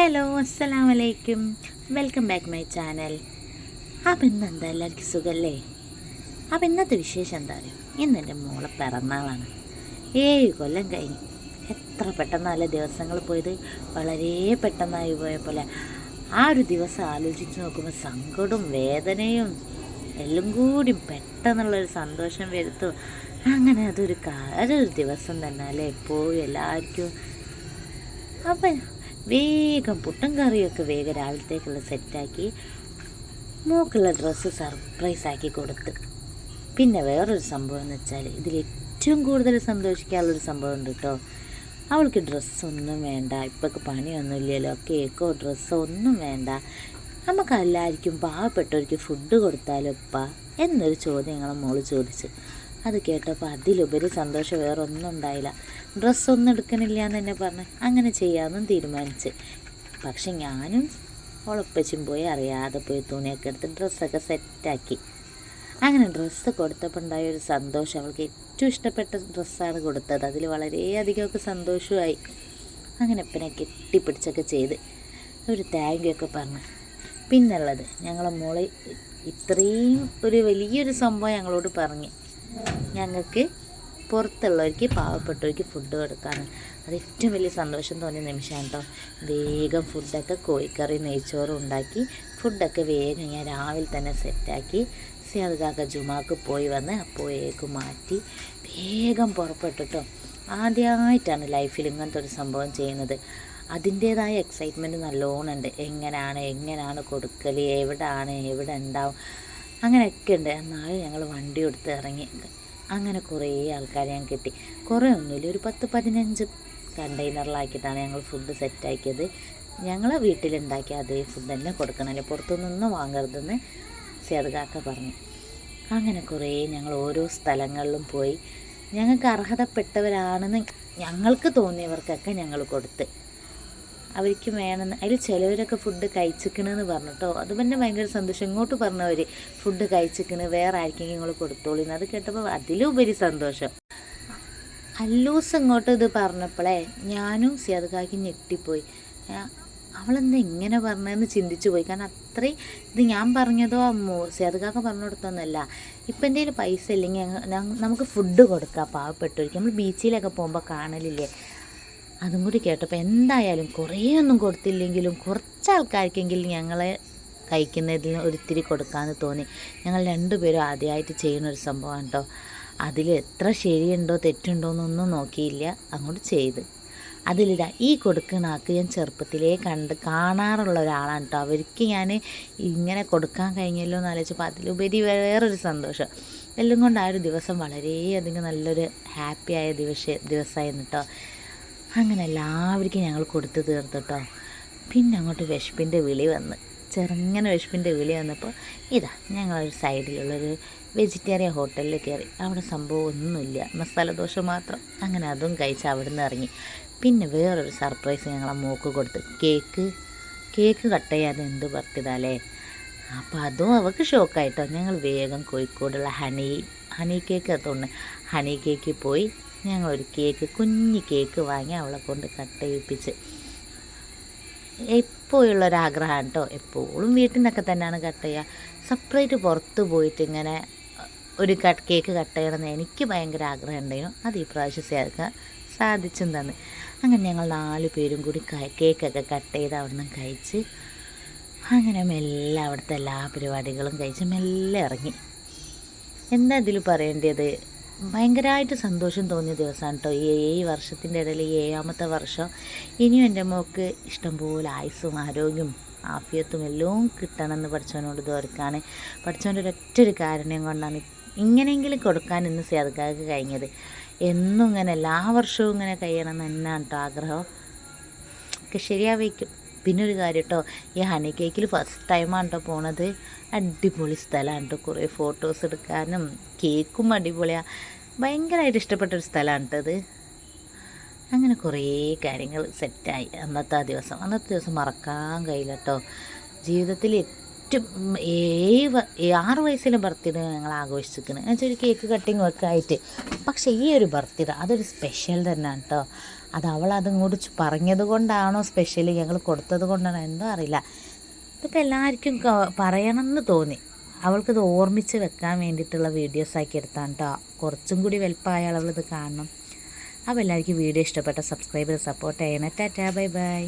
Hello അസ്സലാം വലൈക്കും welcome back my channel അപ്പം ഇന്ന് എന്താ എല്ലാവർക്കും സുഖല്ലേ? അപ്പം ഇന്നത്തെ വിശേഷം എന്താ പറയുക ഇന്ന് എന്റെ മോളെ പിറന്നാളാണ്. ഏഴ് കൊല്ലം കഴിഞ്ഞു. എത്ര പെട്ടെന്നല്ല ദിവസങ്ങൾ പോയത്? വളരെ പെട്ടെന്നായി പോയ പോലെ. ആ ഒരു ദിവസം ആലോചിച്ച് നോക്കുമ്പോൾ സങ്കടവും വേദനയും എല്ലാം കൂടി പെട്ടെന്നുള്ളൊരു സന്തോഷം വരുത്തും. അങ്ങനെ അതൊരു അതൊരു ദിവസം തന്നെ അല്ലേ? എപ്പോഴും എല്ലാവർക്കും. അപ്പം വേഗം പുട്ടും കറിയൊക്കെ വേഗം രാവിലത്തേക്കുള്ള സെറ്റാക്കി മൂക്കുള്ള ഡ്രസ്സ് സർപ്രൈസ് ആക്കി കൊടുത്ത്. പിന്നെ വേറൊരു സംഭവം എന്ന് വെച്ചാൽ ഇതിൽ ഏറ്റവും കൂടുതൽ സന്തോഷിക്കാനുള്ളൊരു സംഭവം ഉണ്ട് കേട്ടോ അവൾക്ക് ഡ്രസ്സൊന്നും വേണ്ട ഇപ്പൊക്കെ പണിയൊന്നുമില്ലല്ലോ കേക്കോ ഡ്രസ്സോ ഒന്നും വേണ്ട. നമുക്ക് എല്ലാവർക്കും പാവപ്പെട്ടവർക്ക് ഫുഡ് കൊടുത്താലോ ഉപ്പ? എന്നൊരു ചോദ്യം ഞങ്ങളെ മോൾ ചോദിച്ചു. അത് കേട്ടപ്പോൾ അതിലുപരി സന്തോഷം വേറെ ഒന്നും ഉണ്ടായില്ല. ഡ്രസ്സൊന്നും എടുക്കണില്ല എന്ന് തന്നെ പറഞ്ഞ് അങ്ങനെ ചെയ്യാമെന്നും തീരുമാനിച്ച്. പക്ഷെ ഞാനും ഉളപ്പച്ചും പോയി അറിയാതെ പോയി തുണിയൊക്കെ എടുത്ത് ഡ്രസ്സൊക്കെ സെറ്റാക്കി അങ്ങനെ ഡ്രസ്സ് കൊടുത്തപ്പോൾ ഉണ്ടായ ഒരു സന്തോഷം. അവൾക്ക് ഏറ്റവും ഇഷ്ടപ്പെട്ട ഡ്രസ്സാണ് കൊടുത്തത്. അതിൽ വളരെയധികമൊക്കെ സന്തോഷമായി. അങ്ങനെ ഇപ്പനെ കെട്ടിപ്പിടിച്ചൊക്കെ ചെയ്ത് ഒരു താങ്ക് യു ഒക്കെ പറഞ്ഞു. പിന്നുള്ളത് ഞങ്ങളെ മോളെ ഇത്രയും ഒരു വലിയൊരു സംഭവം ഞങ്ങളോട് പറഞ്ഞ്. ഞങ്ങൾക്ക് പുറത്തുള്ളവർക്ക് പാവപ്പെട്ടവർക്ക് ഫുഡ് കൊടുക്കാണ് അത് ഏറ്റവും വലിയ സന്തോഷം തോന്നിയ നിമിഷമാണ് കേട്ടോ വേഗം ഫുഡൊക്കെ കോഴിക്കറി നെയ്ച്ചോറും ഉണ്ടാക്കി ഫുഡൊക്കെ വേഗം ഞാൻ രാവിലെ തന്നെ സെറ്റാക്കി സിയാദ് ജുമാക്ക് പോയി വന്ന് അപ്പോഴേക്ക് മാറ്റി. വേഗം പുറപ്പെട്ടു കേട്ടോ ആദ്യമായിട്ടാണ് ലൈഫിൽ ഇങ്ങനത്തെ ഒരു സംഭവം ചെയ്യുന്നത്. അതിന്റേതായ എക്സൈറ്റ്മെന്റ് നല്ലോണം ഉണ്ട് എങ്ങനെയാണ് എങ്ങനെയാണ് കൊടുക്കൽ എവിടെയാണ് എവിടെ ഉണ്ടാവും അങ്ങനെയൊക്കെ ഉണ്ട്. എന്നാലും ഞങ്ങൾ വണ്ടി എടുത്ത് ഇറങ്ങി. അങ്ങനെ കുറേ ആൾക്കാരെ ഞാൻ കിട്ടി. കുറേ ഒന്നുമില്ല. ഒരു പത്ത് പതിനഞ്ച് കണ്ടെയ്നറിലാക്കിയിട്ടാണ് ഞങ്ങൾ ഫുഡ് സെറ്റാക്കിയത് ഞങ്ങൾ വീട്ടിലുണ്ടാക്കിയ അതേ ഫുഡ് തന്നെ കൊടുക്കണമല്ലോ പുറത്തുനിന്നൊന്നും വാങ്ങരുതെന്ന് സേതുകാക്ക പറഞ്ഞു. അങ്ങനെ കുറേ ഞങ്ങൾ ഓരോ സ്ഥലങ്ങളിലും പോയി. ഞങ്ങൾക്ക് അർഹതപ്പെട്ടവരാണെന്ന് ഞങ്ങൾക്ക് തോന്നിയവർക്കൊക്കെ ഞങ്ങൾ കൊടുത്ത്. അവർക്ക് വേണമെന്ന്. അതിൽ ചിലവരൊക്കെ ഫുഡ് കഴിച്ചിക്കണെന്ന് പറഞ്ഞിട്ടോ അത് പിന്നെ ഭയങ്കര സന്തോഷം. ഇങ്ങോട്ട് പറഞ്ഞവർ ഫുഡ് കഴിച്ചിക്കണ് വേറെ ആർക്കെങ്കിലും നിങ്ങൾ കൊടുത്തോളിന്ന് അത് കേട്ടപ്പോൾ അതിലുപരി സന്തോഷം. അല്ലൂസ് ഇങ്ങോട്ട് ഇത് പറഞ്ഞപ്പോഴേ ഞാനും സിയാദക്കാക്കി ഞെട്ടിപ്പോയി. അവളെന്താ ഇങ്ങനെ പറഞ്ഞതെന്ന് ചിന്തിച്ചു പോയി. കാരണം അത്രയും ഇത് ഞാൻ പറഞ്ഞതോ അമ്മോ സിയാദക്കാക്ക പറഞ്ഞു കൊടുത്തൊന്നുമല്ല ഇപ്പം കയ്യിൽ പൈസ ഇല്ലെങ്കിൽ നമുക്ക് ഫുഡ് കൊടുക്കാം പാവപ്പെട്ടവർക്ക്. നമ്മൾ ബീച്ചിലൊക്കെ പോകുമ്പോൾ കാണലില്ലേ? അതും കൂടി കേട്ടപ്പോൾ എന്തായാലും കുറേ ഒന്നും കൊടുത്തില്ലെങ്കിലും കുറച്ച് ആൾക്കാർക്കെങ്കിലും ഞങ്ങളെ കഴിക്കുന്നതിൽ ഒരിത്തിരി കൊടുക്കാമെന്ന് തോന്നി. ഞങ്ങൾ രണ്ടുപേരും ആദ്യമായിട്ട് ചെയ്യുന്ന ഒരു സംഭവമാണ് കേട്ടോ അതിൽ എത്ര ശരിയുണ്ടോ തെറ്റുണ്ടോ എന്നൊന്നും നോക്കിയില്ല. അങ്ങോട്ട് ചെയ്ത്. അതിലിതാ ഈ കൊടുക്കുന്ന ആൾക്ക് ഞാൻ ചെറുപ്പത്തിലേ കണ്ട് കാണാറുള്ള ഒരാളാണ് കേട്ടോ അവർക്ക് ഞാൻ ഇങ്ങനെ കൊടുക്കാൻ കഴിഞ്ഞല്ലോ എന്ന് ആലോചിച്ചപ്പോൾ അതിലുപരി വേറൊരു സന്തോഷം. എല്ലാം കൊണ്ട് ആ ഒരു ദിവസം വളരെയധികം നല്ലൊരു ഹാപ്പിയായ ദിവസ ദിവസമായിരുന്നു കേട്ടോ അങ്ങനെ എല്ലാവർക്കും ഞങ്ങൾ കൊടുത്തു തീർത്തിട്ടോ പിന്നെ അങ്ങോട്ട് വിശപ്പിന്റെ വിളി വന്ന്. ചെറുങ്ങനെ വിശപ്പിന്റെ വിളി വന്നപ്പോൾ ഇതാ ഞങ്ങളൊരു സൈഡിലുള്ളൊരു വെജിറ്റേറിയൻ ഹോട്ടലിൽ കയറി അവിടെ സംഭവം ഒന്നുമില്ല. മസാല ദോശ മാത്രം. അങ്ങനെ അതും കഴിച്ച് അവിടെ നിന്ന് ഇറങ്ങി. പിന്നെ വേറൊരു സർപ്രൈസ് ഞങ്ങളെ മോക്ക് കൊടുത്ത്. കേക്ക്. കേക്ക് കട്ട് ചെയ്യാതെ എന്ത് പറ്റിയതാലേ അപ്പോൾ അതും അവൾക്ക് ഷോക്കായിട്ടോ ഞങ്ങൾ വേഗം കോഴിക്കോടുള്ള ഹണി ഹണി കേക്ക് തോന്നുന്നു ഹണി കേക്ക് പോയി ഞങ്ങളൊരു കേക്ക് കുഞ്ഞ് കേക്ക് വാങ്ങി അവളെ കൊണ്ട് കട്ട് ചെയ്യിപ്പിച്ച്. എപ്പോഴുള്ളൊരാഗ്രഹമാണ് കേട്ടോ എപ്പോഴും വീട്ടിൽ നിന്നൊക്കെ തന്നെയാണ് കട്ട് ചെയ്യുക സെപ്പറേറ്റ് പുറത്ത് പോയിട്ട് ഇങ്ങനെ ഒരു കട്ട് കേക്ക് കട്ട് ചെയ്യണമെന്ന് എനിക്ക് ഭയങ്കര ആഗ്രഹം ഉണ്ടായിരുന്നു. അത് ഈ പ്രാവശ്യം ചേർക്കാൻ സാധിച്ചും തന്നു. അങ്ങനെ ഞങ്ങൾ നാല് പേരും കൂടി കേക്കൊക്കെ കട്ട് ചെയ്ത് അവിടെ നിന്ന് കഴിച്ച് അങ്ങനെ മെല്ലെ അവിടുത്തെ എല്ലാ പരിപാടികളും കഴിച്ച് മെല്ലെ ഇറങ്ങി. എന്താ ഇതിൽ പറയേണ്ടത്? ഭയങ്കരമായിട്ട് സന്തോഷം തോന്നിയ ദിവസമാണ് കേട്ടോ ഈ ഏഴ് വർഷത്തിന്റെ ഇടയിൽ ഈ ഏഴാമത്തെ വർഷം. ഇനിയും എന്റെ മോൾക്ക് ഇഷ്ടംപോലെ ആയുസ്സും ആരോഗ്യവും ആഫിയത്തും എല്ലാം കിട്ടണമെന്ന് പഠിച്ചവനോട് തോർക്കാണ് പഠിച്ചവന്റെ ഒരൊറ്റ ഒരു കാരുണ്യം കൊണ്ടാണ് ഇങ്ങനെയെങ്കിലും കൊടുക്കാൻ ഇന്ന് സേതക്കാർക്ക് കഴിഞ്ഞത്. എന്നും ഇങ്ങനെ എല്ലാ വർഷവും ഇങ്ങനെ കഴിയണം എന്നാണ് കേട്ടോ ആഗ്രഹം. ഒക്കെ ശരിയാവേക്കും പിന്നെ ഒരു കാര്യം കേട്ടോ ഈ ഹണി കേക്കിൽ ഫസ്റ്റ് ടൈമാണ് കേട്ടോ പോണത് അടിപൊളി സ്ഥലമാണ് കേട്ടോ കുറേ ഫോട്ടോസ് എടുക്കാനും കേക്കും അടിപൊളിയാണ് ഭയങ്കരമായിട്ട് ഇഷ്ടപ്പെട്ടൊരു സ്ഥലമാണ് കേട്ടോ ഇത് അങ്ങനെ കുറേ കാര്യങ്ങൾ സെറ്റായി അന്നത്തെ ആ ദിവസം. അന്നത്തെ ദിവസം മറക്കാൻ കഴിയില്ല കേട്ടോ ജീവിതത്തിൽ ഏറ്റവും ഏഴ് ആറ് വയസ്സിലെ ബർത്ത്ഡേ ഞങ്ങൾ ആഘോഷിച്ചിരിക്കുന്നത് എന്നുവെച്ചാൽ ഒരു കേക്ക് കട്ടിങ് ഒക്കെ ആയിട്ട്. പക്ഷേ ഈ ഒരു ബർത്ത്ഡേ അതൊരു സ്പെഷ്യൽ തന്നെയാണ് കേട്ടോ അത് അവൾ അതിങ്ങോട്ട് പറഞ്ഞത് കൊണ്ടാണോ സ്പെഷ്യൽ ഞങ്ങൾ കൊടുത്തത് കൊണ്ടാണോ എന്തോ അറിയില്ല. ഇതിപ്പോൾ എല്ലാവർക്കും പറയണമെന്ന് തോന്നി. അവൾക്കിത് ഓർമ്മിച്ച് വെക്കാൻ വേണ്ടിയിട്ടുള്ള വീഡിയോസ് ആക്കി എടുത്താണ് കേട്ടോ കുറച്ചും കൂടി വലുപ്പമായ അവളിത് കാണണം. അപ്പോൾ എല്ലാവർക്കും വീഡിയോ ഇഷ്ടപ്പെട്ട സബ്സ്ക്രൈബ് ചെയ്ത് സപ്പോർട്ട് ചെയ്യണം. Tata bye bye